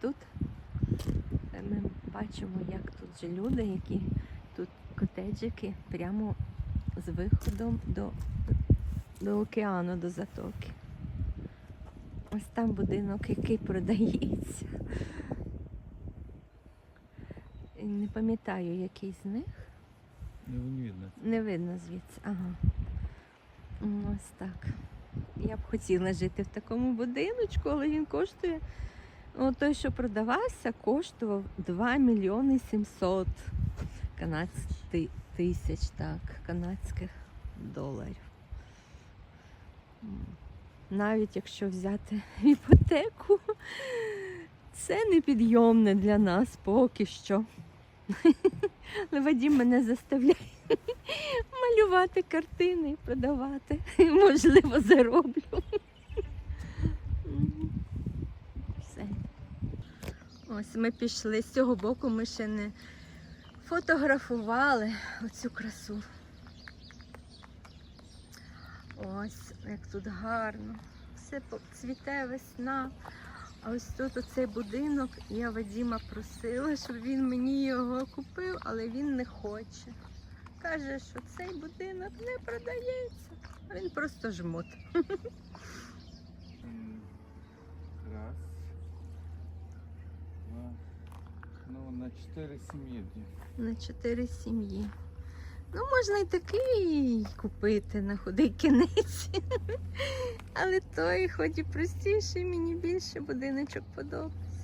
тут е, ми бачимо, як тут же люди, які тут котеджики прямо з виходом до, до океану, до затоки. Ось там будинок, який продається. Не пам'ятаю, який з них. Не видно. Не видно звідси. Ага. Ось так. Я б хотіла жити в такому будиночку, але він коштує. Ну, той, що продавався, коштував 2 мільйони 700 канадських тисяч так, канадських доларів. Навіть якщо взяти іпотеку, це непідйомне для нас поки що. Але Вадім мене заставляє малювати картини і продавати. Можливо, зароблю. Все. Ось ми пішли. З цього боку ми ще не фотографували оцю красу. Ось як тут гарно. Все цвіте весна. А ось тут оцей будинок, я Вадіма просила, щоб він мені його купив, але він не хоче. Каже, що цей будинок не продається. Він просто жмот. на чотири сім'ї. На чотири сім'ї. Ну, можна і такий купити на худий кінець. Але той, хоч і простіший, мені більше будиночок подобається.